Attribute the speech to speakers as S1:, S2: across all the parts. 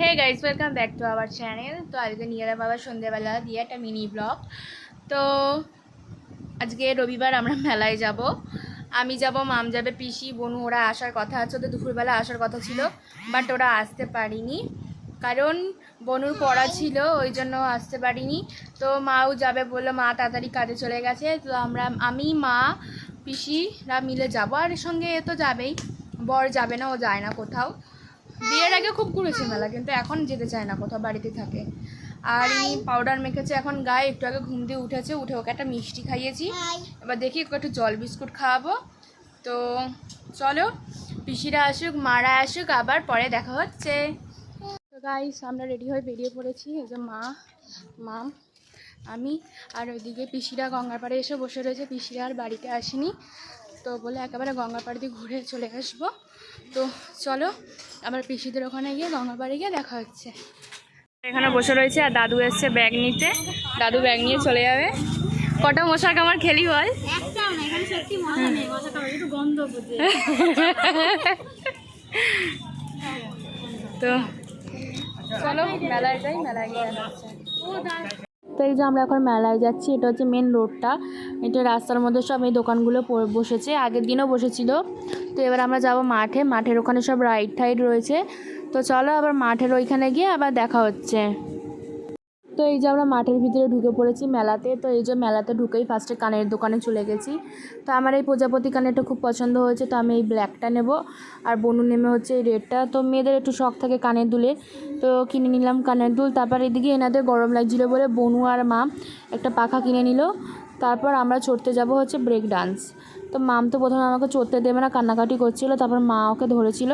S1: Hey guys welcome back to our channel তো আজকে নিয়ে এলাম আবার সন্ধ্যেবেলা দিয়ে একটা মিনি ব্লগ তো আজকে রবিবার আমরা মেলায় যাব আমি যাব মাম যাবে পিসি বনু ওরা আসার কথা আছে তো দুপুরবেলা আসার কথা ছিল বাট ওরা আসতে পারিনি কারণ বনুর পড়া ছিল ওই জন্য আসতে পারিনি তো মাও যাবে বলল মা তাড়াতাড়ি কাজে চলে গেছে তো আমরা আমি মা পিসিরা মিলে যাব আর সঙ্গে এ তো যাবেই বর যাবে না ও যায় না কোথাও বিয়ের আগে খুব ঘুরেছে মেলা, কিন্তু এখন যেতে চায় না, কোথাও বাড়িতে থাকে। আর এই পাউডার মেখেছে এখন গায়ে, একটু আগে ঘুম দিয়ে উঠেছে, উঠে ওকে একটা মিষ্টি খাইয়েছি। এবার দেখি ওকে একটু জল বিস্কুট খাওয়াবো। তো চলো, পিসিরা আসুক, মারা আসুক, আবার পরে দেখা হচ্ছে। তো আমরা রেডি হয়ে বেরিয়ে পড়েছি, এই যে মা মাম আমি। আর ওইদিকে পিসিরা গঙ্গার পাড়ে এসে বসে রয়েছে, পিসিরা আর বাড়িতে আসেনি। তো বলে একেবারে গঙ্গার পাড়ে দিয়ে ঘুরে চলে আসব। তো চলো আবার পিসিদের ওখানে গিয়ে গঙ্গার পাড়ে গিয়ে দেখা হচ্ছে। এখানে বসে রয়েছে আর দাদু এসছে ব্যাগ নিতে। দাদু ব্যাগ নিয়ে চলে যাবে। কটা মশা কামার খেলি বল? তো চলো মেলায় যাই মেলায় গিয়ে তো এই যে আমরা এখন মেলায় যাচ্ছি, এটা হচ্ছে মেন রোডটা এটা রাস্তার মধ্যে সব এই দোকানগুলো বসেছে, আগের দিনও বসেছিল। তো এবার আমরা যাব মাঠে, মাঠের ওখানে সব রাইড টাইড রয়েছে। তো চলো আবার মাঠের ওইখানে গিয়ে আবার দেখা হচ্ছে। তো এই যে আমরা মাঠের ভিতরে ঢুকে পড়েছি মেলাতে, তো এই যে মেলাতে ঢুকেই ফার্স্টে কানের দোকানে চলে গেছি। তো আমার এই প্রজাপতি কানেরটা খুব পছন্দ হয়েছে, তো আমি এই ব্ল্যাকটা নেব। আর বনু নেমে হচ্ছে এই রেডটা তো মেয়েদের একটু শখ থাকে কানের দুলের। তো কিনে নিলাম কানের দুল, তারপর এদিকে এনাদের গরম লাগছিল বলে বনু আর মা একটা পাখা কিনে নিল। তারপর আমরা চড়তে যাব হচ্ছে ব্রেক ডান্স তো মাম তো প্রথমে আমাকে চড়তে দেবে না, কান্নাকাটি করছিল, তারপর মা ওকে ধরেছিল।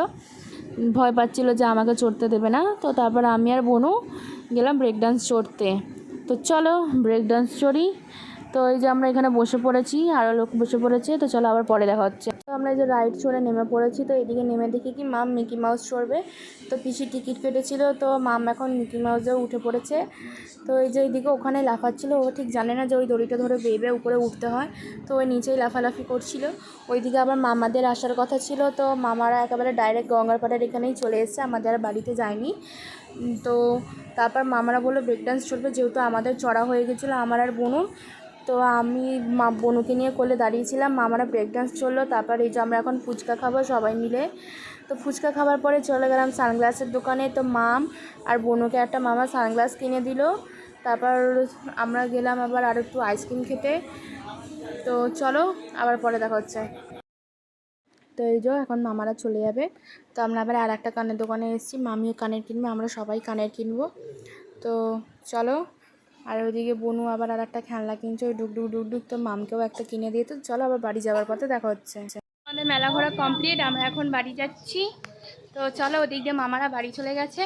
S1: ভয় পাচ্ছিল যে আমাকে চড়তে দেবে না। তো তারপর আমি আর বনু গেলাম ব্রেক ডান্স চড়তে। তো চলো ব্রেক ডান্স চড়ি। তো এই যে আমরা এখানে বসে পড়েছি আরও লোক বসে পড়েছে, তো চলো আবার পরে দেখা হচ্ছে। আমরা যে রাইড চড়ে নেমে পড়েছি, তো এদিকে নেমে দেখি কি মাম মিকি মাউস চড়বে। তো পিসি টিকিট কেটেছিল, তো মাম এখন মিকি মাউসে উঠে পড়েছে। তো এই যে এইদিকে ওখানে লাফাচ্ছিল, ও ঠিক জানে না যে ওই দড়িটা ধরে বেবে উপরে উঠতে হয়। তো ওই নিচেই লাফালাফি করছিল। ওইদিকে আবার মামাদের আসার কথা ছিল, তো মামারা একেবারে ডাইরেক্ট গঙ্গার পাড়ের এখানেই চলে এসেছে, আমাদের আর বাড়িতে যায়নি। তো তারপর মামারা বলল ব্রেক ডান্স চলবে, যেহেতু আমাদের চড়া হয়ে গেছিল, আমার আর বনুর। তো আমি মা, বনুকে নিয়ে কোলে দাঁড়িয়েছিলাম, মামারা ব্রেক ডান্স চলল, তারপর এই যে আমরা এখন ফুচকা খাব সবাই মিলে। তো ফুচকা খাবার পরে চলে গেলাম সানগ্লাসের দোকানে, তো মাম আর বনুকে একটা মামা সানগ্লাস কিনে দিল। তারপর আমরা গেলাম আবার আর একটু আইসক্রিম খেতে। তো চলো, আবার পরে দেখা হচ্ছে। তো এই যে এখন মামারা চলে যাবে। তো আমরা আবার আর একটা কানের দোকানে এসেছি, মামিও কানের কিনবে, আমরা সবাই কানের কিনবো। তো চলো। আর ওইদিকে বনু আবার আর একটা খেলনা কিনছে ওই ডুক ডুক ডুক ডুক তো মামকেও একটা কিনে দিয়ে তো চলো আবার বাড়ি যাওয়ার পথে দেখা হচ্ছে। আমাদের মেলা ঘোরা কমপ্লিট আমরা এখন বাড়ি যাচ্ছি। তো চলো ওদিক দিয়ে মামারা বাড়ি চলে গেছে।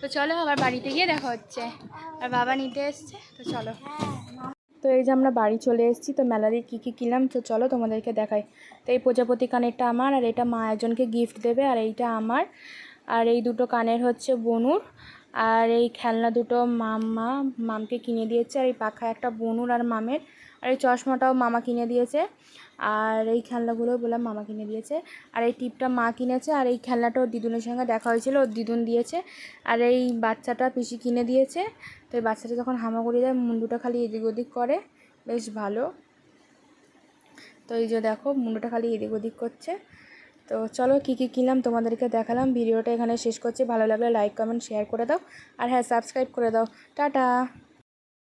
S1: তো চলো আবার বাড়িতে গিয়ে দেখা হচ্ছে। আর বাবা নিতে এসছে তো চলো। তো এই যে আমরা বাড়ি চলে এসেছি তো মেলারে কী কী কিনলাম তো চলো তোমাদেরকে দেখাই। তো এই প্রজাপতি কানেরটা আমার আর এটা মা একজনকে গিফট দেবে আর এইটা আমার। আর এই দুটো কানের হচ্ছে বনুর। আর এই খেলনা দুটো মামা মামকে কিনে দিয়েছে, আর এই পাখা একটা বনুর আর মামের, আর এই চশমাটাও মামা কিনে দিয়েছে। আর এই খেলনাগুলো বললাম মামা কিনে দিয়েছে। আর এই টিপটা মা কিনেছে, আর এই খেলনাটা ওর দিদুনের সঙ্গে দেখা হয়েছিল, ওর দিদুন দিয়েছে। আর এই বাচ্চাটা পিসি কিনে দিয়েছে, তো এই বাচ্চাটা যখন হামা হামাগুড়ি দেয়, মুন্ডুটা খালি এদিক ওদিক করে, বেশ ভালো। তো এই যে দেখো, মুন্ডুটা খালি এদিক ওদিক করছে। তো চলো কী কী কিনলাম তোমাদেরকে দেখালাম। ভিডিওটা এখানে শেষ করছি। ভালো লাগলে লাইক কমেন্ট শেয়ার করে দাও। আর হ্যাঁ সাবস্ক্রাইব করে দাও। টাটা!